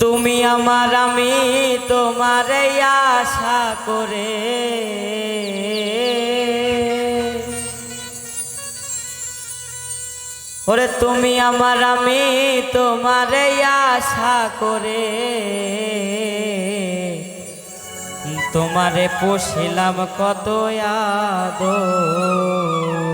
তুমি আমার, আমি তোমার আশা করে। ওরে তুমি আমার, আমি তোমার আশা করে। তোমারে পুষিলাম কত আদরে।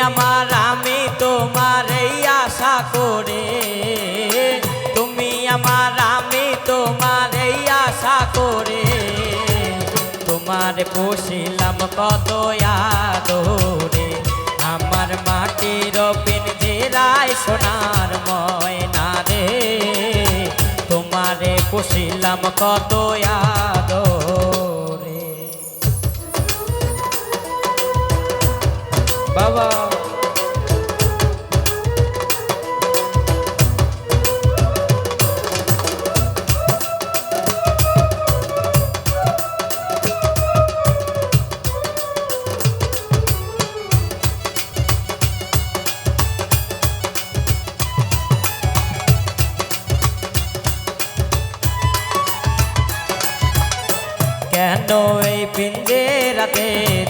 আমার, আমি তোমার এই আশা করে। তুমি আমার, আমি তোমার এই আশা করে। তোমার পুষিলাম কত আদরে। আমার মাটির পিন জেরায় সোনার ময়না রে। তোমারে পুষিলাম কত আদরে কেন এই পিঞ্জেরাতে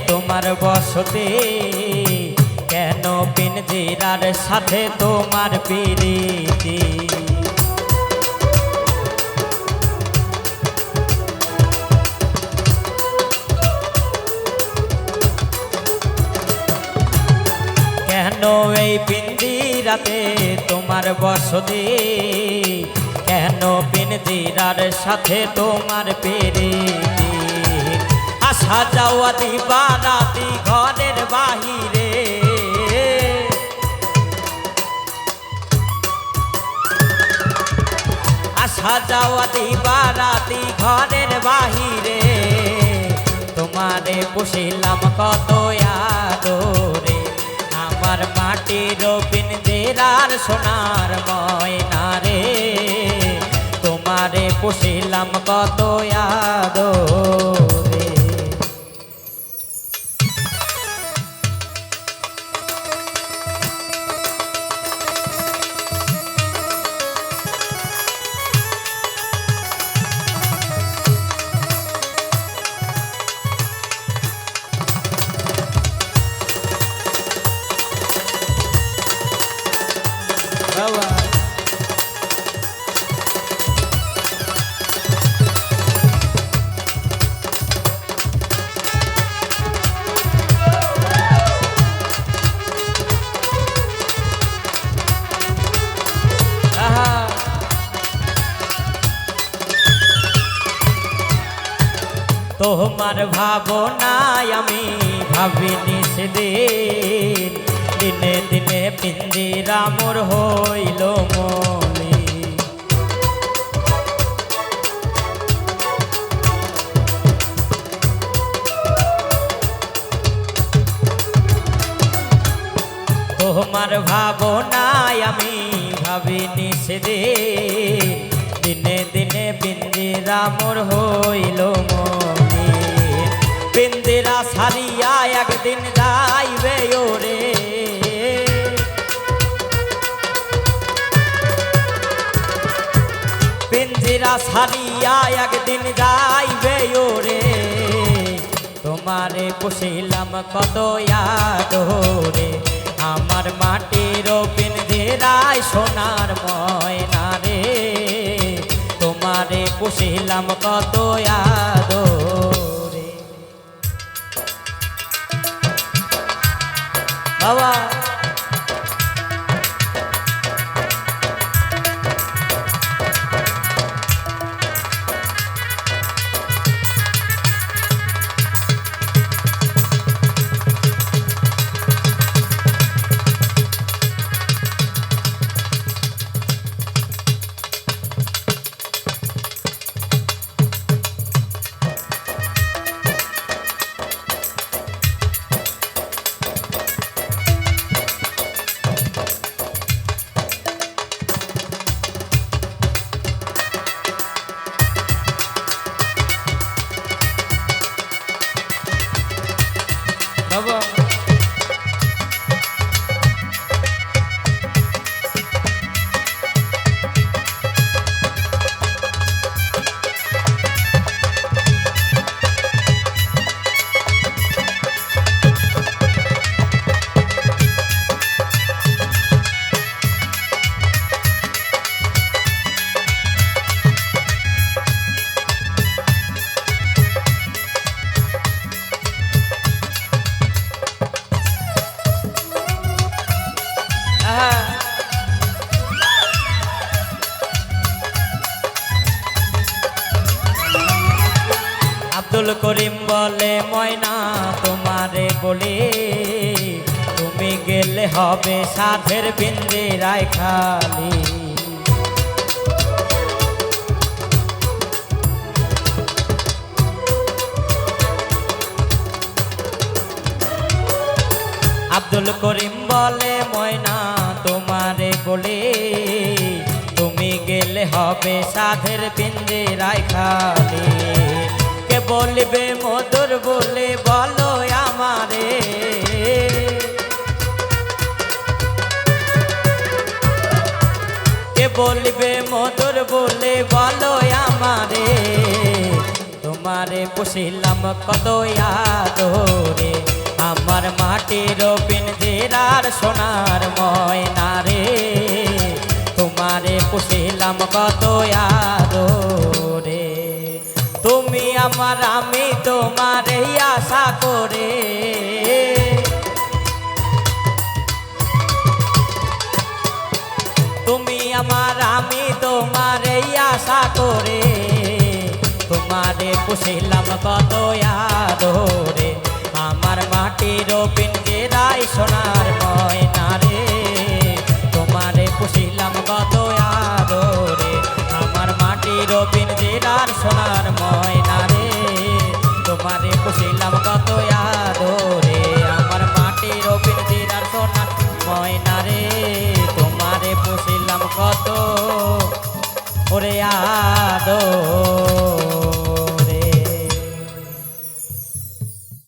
তোমার বসতে? কেন পিঞ্জিরার সাথে তোমার পিরিতি? কেন এই পিঞ্জিরাতে তোমার বসতি? কেন পিঞ্জিরার সাথে তোমার পেরে আসা যাওয়া দিবা রাতি ঘরের বাহিরে। আসা যাওয়া দিবা রাতি ঘরের বাহিরে। তোমারে পুষিলাম কত আদরে, আমার মাটি মাটির পিনজেরার সোনার ময়না রে। তোমারে পুষিলাম কত আদরে। তোমার ভাবনায় আমি ভাবিনি সেদিন। দিনে দিনে পিঞ্জিরা মোর হইল মলি তোমার ভাবনায় আমি ভাবিনি সেদিন। দিনে দিনে পিঞ্জিরা মোর হইল মনি। পিঞ্জিরা সারিয়া একদিন যাইবে ওরে। পিঞ্জিরা সারিয়া একদিন যাইবে ওরে। তোমারে পুষিলাম কত আদরে আমার মাটির পিঞ্জিরায় সোনার ময়না রে। তোমারে পুষিলাম কত আদরে 娃娃 আব্দুল করিম বলে, ময়না, তোমারে বলে, তুমি গেলে হবে সাধের বিন্দে রায় খালি আব্দুল করিম বলে, ময়না, তোমারে বলে, তুমি গেলে হবে সাধের পিঞ্জে রায় খালি বলবে মধুর বলে, বলো আমারে। কে বলবে মধুর বলে, বলো আমারে। তোমারে পুষিলাম কত আদরে, আমার মাটির পিঞ্জেরার সোনার ময়না রে। তোমারে পুষিলাম কত আদরে। আমার, আমি তোমার এই আশা করে। তুমি আমার, আমি তোমার এই আশা করে। তোমারে পুষিলাম কত আদরে। আমার মাটির রায় সোনার ময়না রে। তোমারে পুষিলাম কত আদরে। আমার মাটির পিনজেরার সোনার তোমারে